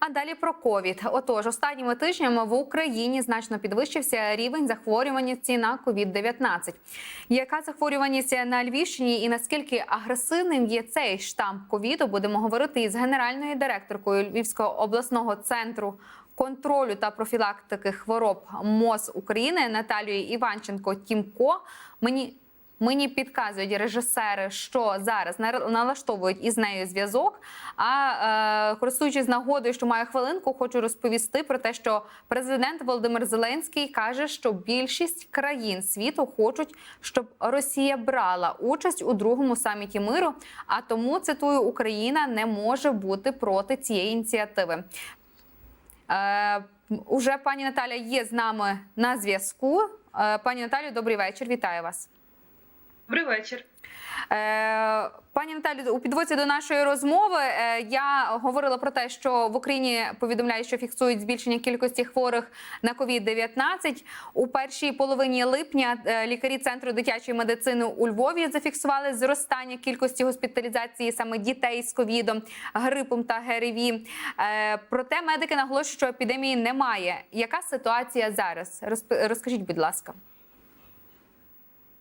А далі про ковід. Отож, останніми тижнями в Україні значно підвищився рівень захворюваності на ковід 19 Яка захворюваність на Львівщині і наскільки агресивним є цей штам ковіду? Будемо говорити із генеральною директоркою Львівського обласного центру контролю та профілактики хвороб МОЗ України Наталією Іванченко Тімко. Мені Мені підказують режисери, що зараз налаштовують із нею зв'язок. А е, користуючись нагодою, що маю хвилинку, хочу розповісти про те, що президент Володимир Зеленський каже, що більшість країн світу хочуть, щоб Росія брала участь у другому саміті миру. А тому цитую Україна не може бути проти цієї ініціативи. Е, уже пані Наталя є з нами на зв'язку. Е, пані Наталю, добрий вечір. Вітаю вас. Добрий вечір. Е, Пані Наталі, у підводі до нашої розмови е, я говорила про те, що в Україні повідомляють, що фіксують збільшення кількості хворих на COVID-19. У першій половині липня е, лікарі центру дитячої медицини у Львові зафіксували зростання кількості госпіталізації саме дітей з ковідом, грипом та ГРВІ. Проте медики наголошують, що епідемії немає. Яка ситуація зараз? Розкажіть, будь ласка.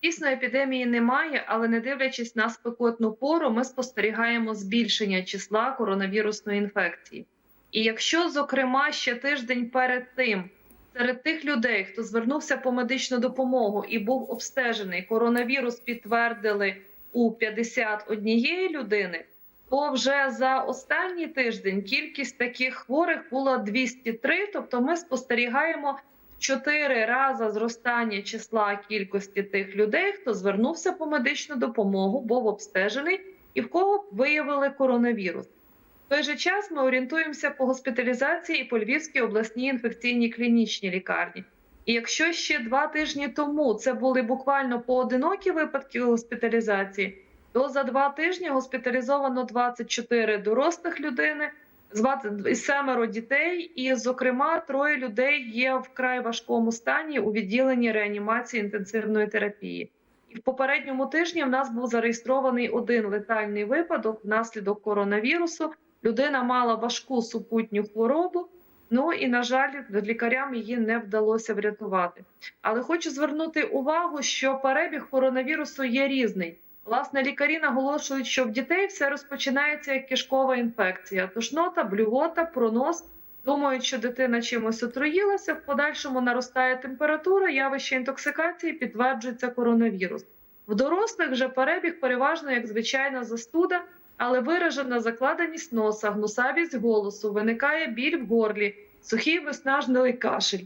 Дійсно, епідемії немає, але не дивлячись на спекотну пору, ми спостерігаємо збільшення числа коронавірусної інфекції. І якщо, зокрема, ще тиждень перед тим серед тих людей, хто звернувся по медичну допомогу і був обстежений, коронавірус підтвердили у 51 людини, то вже за останній тиждень кількість таких хворих була 203, тобто ми спостерігаємо чотири рази зростання числа кількості тих людей, хто звернувся по медичну допомогу, був обстежений і в кого виявили коронавірус. В той же час ми орієнтуємося по госпіталізації і по Львівській обласній інфекційній клінічній лікарні. І якщо ще два тижні тому це були буквально поодинокі випадки госпіталізації, то за два тижні госпіталізовано 24 дорослих людини, звати семеро дітей, і, зокрема, троє людей є в край важкому стані у відділенні реанімації інтенсивної терапії. І в попередньому тижні в нас був зареєстрований один летальний випадок внаслідок коронавірусу. Людина мала важку супутню хворобу. Ну і на жаль, лікарям її не вдалося врятувати. Але хочу звернути увагу, що перебіг коронавірусу є різний. Власне, лікарі наголошують, що в дітей все розпочинається як кишкова інфекція: тошнота, блювота, пронос. Думають, що дитина чимось отруїлася, в подальшому наростає температура, явище інтоксикації підтверджується коронавірус. В дорослих же перебіг переважно як звичайна застуда, але виражена закладеність носа, гнусавість голосу, виникає біль в горлі, сухий виснажливий кашель.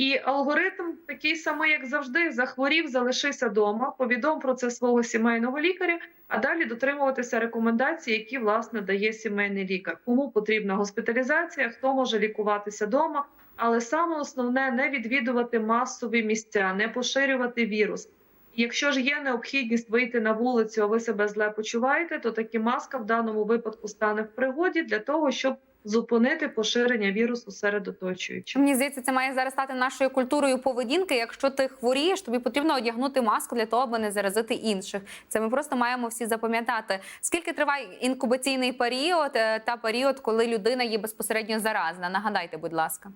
І алгоритм такий самий, як завжди, захворів, залишився вдома, повідом про це свого сімейного лікаря, а далі дотримуватися рекомендацій, які власне дає сімейний лікар. Кому потрібна госпіталізація, хто може лікуватися вдома. Але саме основне не відвідувати масові місця, не поширювати вірус. Якщо ж є необхідність вийти на вулицю, а ви себе зле почуваєте, то таки маска в даному випадку стане в пригоді для того, щоб зупинити поширення вірусу серед оточуючих. Мені здається, це має зараз стати нашою культурою поведінки. Якщо ти хворієш, тобі потрібно одягнути маску для того, аби не заразити інших. Це ми просто маємо всі запам'ятати. Скільки триває інкубаційний період е, та період, коли людина є безпосередньо заразна? Нагадайте, будь ласка.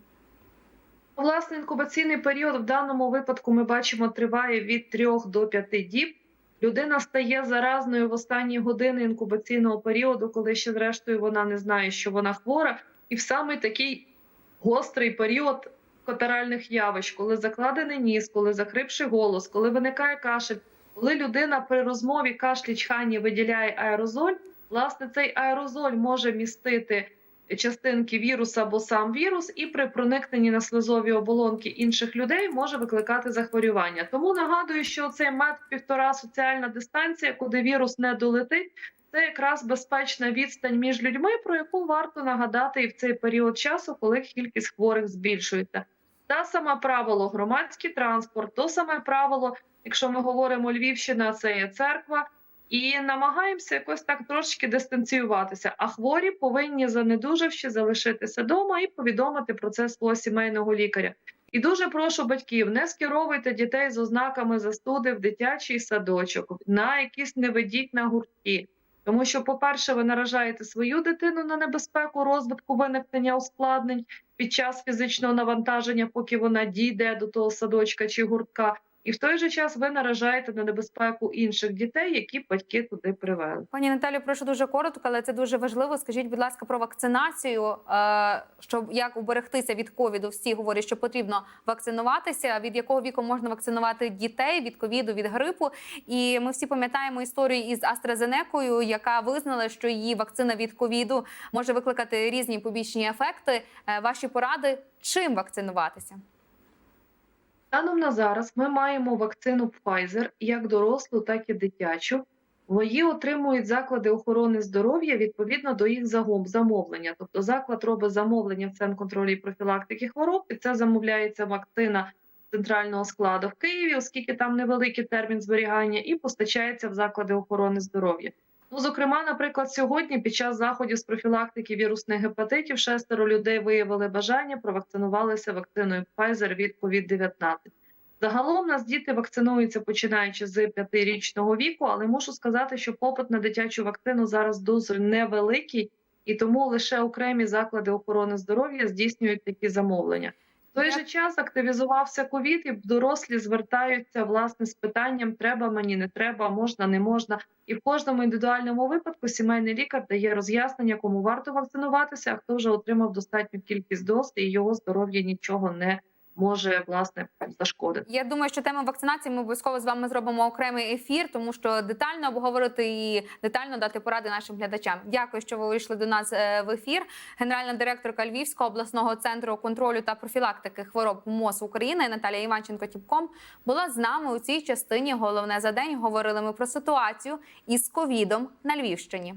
Власне, інкубаційний період в даному випадку ми бачимо триває від 3 до 5 діб. Людина стає заразною в останні години інкубаційного періоду, коли ще зрештою вона не знає, що вона хвора, і в саме такий гострий період катаральних явищ, коли закладений ніс, коли захрипший голос, коли виникає кашель, коли людина при розмові кашлі чханні виділяє аерозоль, власне, цей аерозоль може містити частинки віруса або сам вірус, і при проникненні на слизові оболонки інших людей може викликати захворювання. Тому нагадую, що цей метод півтора соціальна дистанція, куди вірус не долетить, це якраз безпечна відстань між людьми, про яку варто нагадати і в цей період часу, коли кількість хворих збільшується. Та саме правило громадський транспорт, то саме правило, якщо ми говоримо Львівщина, це є церква. І намагаємося якось так трошки дистанціюватися. А хворі повинні занедужавши залишитися вдома і повідомити про це свого сімейного лікаря. І дуже прошу батьків, не скеровуйте дітей з ознаками застуди в дитячий садочок, на якісь не ведіть на гуртки. Тому що, по-перше, ви наражаєте свою дитину на небезпеку розвитку виникнення ускладнень під час фізичного навантаження, поки вона дійде до того садочка чи гуртка. І в той же час ви наражаєте на небезпеку інших дітей, які батьки туди привели. Пані Наталю, прошу дуже коротко, але це дуже важливо. Скажіть, будь ласка, про вакцинацію. е, Щоб як уберегтися від ковіду, всі говорять, що потрібно вакцинуватися. Від якого віку можна вакцинувати дітей від ковіду, від грипу? І ми всі пам'ятаємо історію із AstraZeneca, яка визнала, що її вакцина від ковіду може викликати різні побічні ефекти. Е, Ваші поради чим вакцинуватися? Станом на зараз ми маємо вакцину Pfizer як дорослу, так і дитячу. Її отримують заклади охорони здоров'я відповідно до їх замовлення. Тобто заклад робить замовлення в Центр контролю і профілактики хвороб, і це замовляється вакцина центрального складу в Києві, оскільки там невеликий термін зберігання, і постачається в заклади охорони здоров'я. Ну, зокрема, наприклад, сьогодні під час заходів з профілактики вірусних гепатитів шестеро людей виявили бажання, провакцинувалися вакциною Pfizer від COVID-19. Загалом нас діти вакцинуються починаючи з п'ятирічного віку, але мушу сказати, що попит на дитячу вакцину зараз дуже невеликий, і тому лише окремі заклади охорони здоров'я здійснюють такі замовлення. В той же час активізувався ковід, і дорослі звертаються власне з питанням: треба мені, не треба, можна, не можна. І в кожному індивідуальному випадку сімейний лікар дає роз'яснення, кому варто вакцинуватися, а хто вже отримав достатню кількість доз, і його здоров'я нічого не може власне зашкодити. Я думаю, що тему вакцинації ми обов'язково з вами зробимо окремий ефір, тому що детально обговорити і детально дати поради нашим глядачам. Дякую, що ви вийшли до нас е, в ефір. Генеральна директорка Львівського обласного центру контролю та профілактики хвороб МОЗ України Наталія Іванченко Тіпком була з нами у цій частині. Головне за день говорили ми про ситуацію із ковідом на Львівщині.